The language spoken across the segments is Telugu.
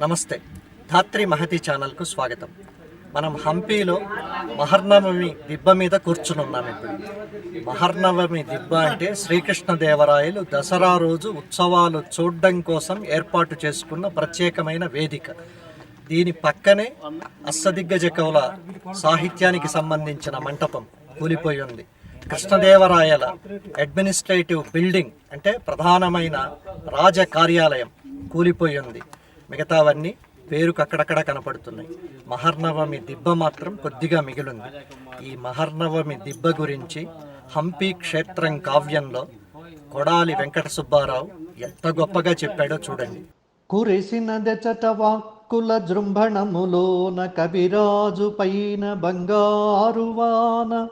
నమస్తే. ధాత్రి మహతి ఛానల్కు స్వాగతం. మనం హంపీలో మహర్నవమి దిబ్బ మీద కూర్చునున్నాం ఇప్పుడు. మహర్నవమి దిబ్బ అంటే శ్రీకృష్ణదేవరాయలు దసరా రోజు ఉత్సవాలు చూడడం కోసం ఏర్పాటు చేసుకున్న ప్రత్యేకమైన వేదిక. దీని పక్కనే అస్సదిగ్గజ కవుల సాహిత్యానికి సంబంధించిన మంటపం కూలిపోయి ఉంది. కృష్ణదేవరాయల అడ్మినిస్ట్రేటివ్ బిల్డింగ్ అంటే ప్రధానమైన రాజ కార్యాలయం కూలిపోయి ఉంది. మిగతావన్నీ పేరుకు అక్కడక్కడ కనపడుతున్నాయి. మహర్నవమి దిబ్బ మాత్రం కొద్దిగా మిగిలింది. ఈ మహర్నవమి దిబ్బ గురించి హంపి క్షేత్రం కావ్యంలో కొడాలి వెంకట సుబ్బారావు ఎంత గొప్పగా చెప్పాడో చూడండి. కురిసిన దెచట వాక్కుల జృంభణములోన కవిరాజు పైన బంగారు వాన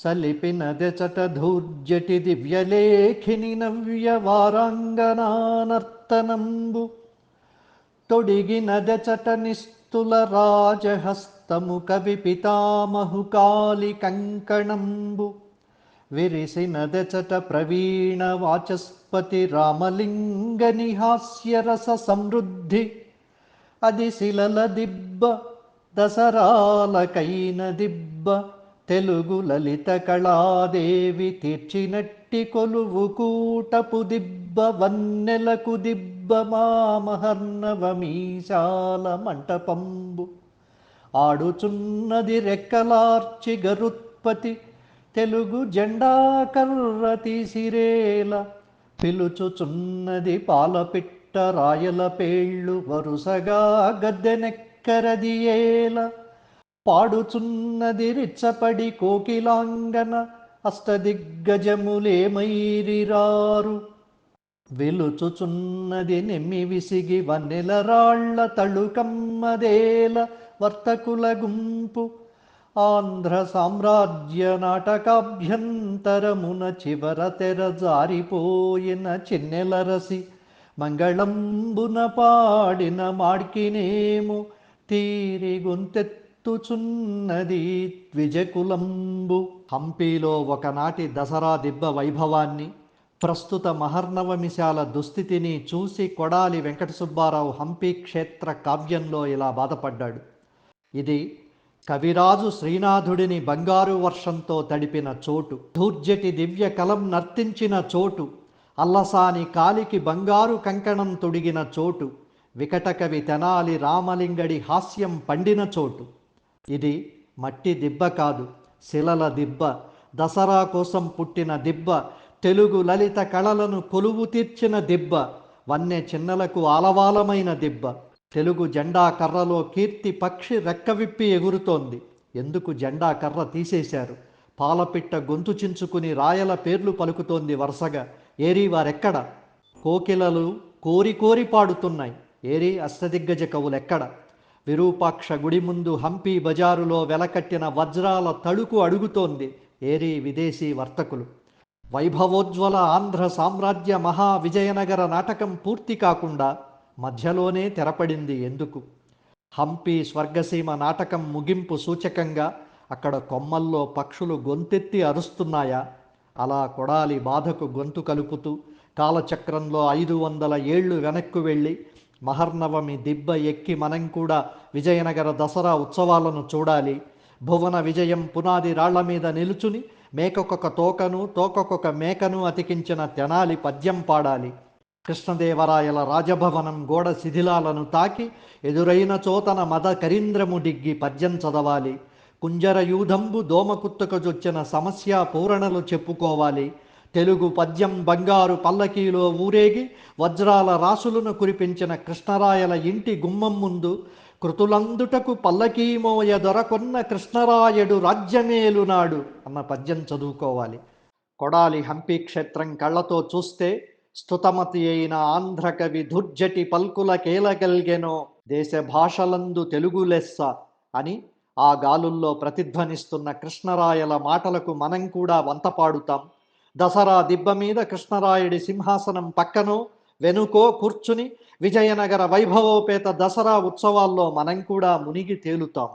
సలిపిన దెచట ధూర్జటి దివ్యలేఖిని నవ్య వారాంగనానర్తనంబు. తొడిగిన దెచట రాజహస్తము కవి పితామహుకాలి కంకణంబు. విరిసిన దెచట ప్రవీణ వాచస్పతి రామలింగ నిహాస్యరస సమృద్ధి. అది శిలల దిబ్బ దసరాలకైన దిబ్బ. తెలుగు లలిత కళాదేవి తీర్చినట్టి కొలువు కూటపు దిబ్బ వన్నెలకు దిబ్బ మా మంటపంబు ఆడుచున్నది రెక్కలార్చి గరుత్పతి తెలుగు జెండా కర్ర తీసిరేల పిలుచుచున్నది పాలపిట్ట రాయల పేళ్ళు వరుసగా గద్దెనెక్కరది ఏల. పాడుచున్నది రిచ్చపడి కోకిలాంగన అష్టదిగ్గజములేమైరిరారు వెలుచుచున్నది నెమ్మి విసిగి వన్నెల రాళ్ళ తళుకమ్మదేల వర్తకుల గుంపు. ఆంధ్ర సామ్రాజ్య నాటకాభ్యంతరమున చివర తెర జారిపోయిన చిన్నెలరసి మంగళంబున పాడిన మాడ్కినేము తీరి గొంతెత్తుచున్నది ద్విజకులంబు. హంపీలో ఒకనాటి దసరా దిబ్బ వైభవాన్ని ప్రస్తుత మహర్నవమిశాల దుస్థితిని చూసి కొడాలి వెంకట సుబ్బారావు హంపి క్షేత్ర కావ్యంలో ఇలా బాధపడ్డాడు. ఇది కవిరాజు శ్రీనాథుడిని బంగారు వర్షంతో తడిపిన చోటు ధూర్జటి దివ్య కలం నర్తించిన చోటు అల్లసాని కాలికి బంగారు కంకణం తొడిగిన చోటు వికటకవి తెనాలి రామలింగడి హాస్యం పండిన చోటు. ఇది మట్టి దిబ్బ కాదు శిలల దిబ్బ దసరా కోసం పుట్టిన దిబ్బ తెలుగు లలిత కళలను కొలువు తీర్చిన దిబ్బ వన్నె చిన్నలకు ఆలవాలమైన దిబ్బ. తెలుగు జెండా కర్రలో కీర్తి పక్షి రెక్కవిప్పి ఎగురుతోంది. ఎందుకు జెండా కర్ర తీసేశారు? పాలపిట్ట గొంతు చించుకుని రాయల పేర్లు పలుకుతోంది వరుసగా. ఏరి వారెక్కడ? కోకిలలు కోరి కోరి పాడుతున్నాయి. ఏరి అష్టదిగ్గజ కవులెక్కడ? విరూపాక్ష గుడి ముందు హంపి బజారులో వెలకట్టిన వజ్రాల తళుకు అడుగుతోంది. ఏరి విదేశీ వర్తకులు. వైభవోజ్వల ఆంధ్ర సామ్రాజ్య మహా విజయనగర నాటకం పూర్తి కాకుండా మధ్యలోనే తెరపడింది ఎందుకు? హంపి స్వర్గసీమ నాటకం ముగింపు సూచకంగా అక్కడ కొమ్మల్లో పక్షులు గొంతెత్తి అరుస్తున్నాయా? అలా కొడాలి బాధకు గొంతు కలుపుతూ కాలచక్రంలో ఐదు వందల ఏళ్ళు వెనక్కు వెళ్ళి మహర్నవమి దిబ్బ ఎక్కి మనం కూడా విజయనగర దసరా ఉత్సవాలను చూడాలి. భువన విజయం పునాది రాళ్ళ మీద నిలుచుని మేకొక తోకను తోకొక మేకను అతికించిన తెనాలి పద్యం పాడాలి. కృష్ణదేవరాయల రాజభవనం గోడ శిథిలాలను తాకి ఎదురైన చోతన మద కరీంద్రము డిగ్గి పద్యం చదవాలి. కుంజర యూధంబు దోమకుత్తకజొచ్చిన సమస్య పూరణలు చెప్పుకోవాలి. తెలుగు పద్యం బంగారు పల్లకీలో ఊరేగి వజ్రాల రాసులను కురిపించిన కృష్ణరాయల ఇంటి గుమ్మం ముందు కృతులందుటకు పల్లకీమోయ దొరకొన్న కృష్ణరాయుడు రాజ్యమేలునాడు అన్న పద్యం చదువుకోవాలి. కొడాలి హంపి క్షేత్రం కళ్ళతో చూస్తే స్తుతమతి అయిన ఆంధ్రకవి దుర్జటి పల్కుల కేలగల్గెనో దేశ భాషలందు తెలుగు లెస్స అని ఆ గాలుల్లో ప్రతిధ్వనిస్తున్న కృష్ణరాయల మాటలకు మనం కూడా వంత పాడుతాం దసరా దిబ్బ మీద కృష్ణరాయుడి సింహాసనం పక్కనో వెనుకో కూర్చుని విజయనగర వైభవోపేత దసరా ఉత్సవాల్లో మనం కూడా మునిగి తేలుతాం.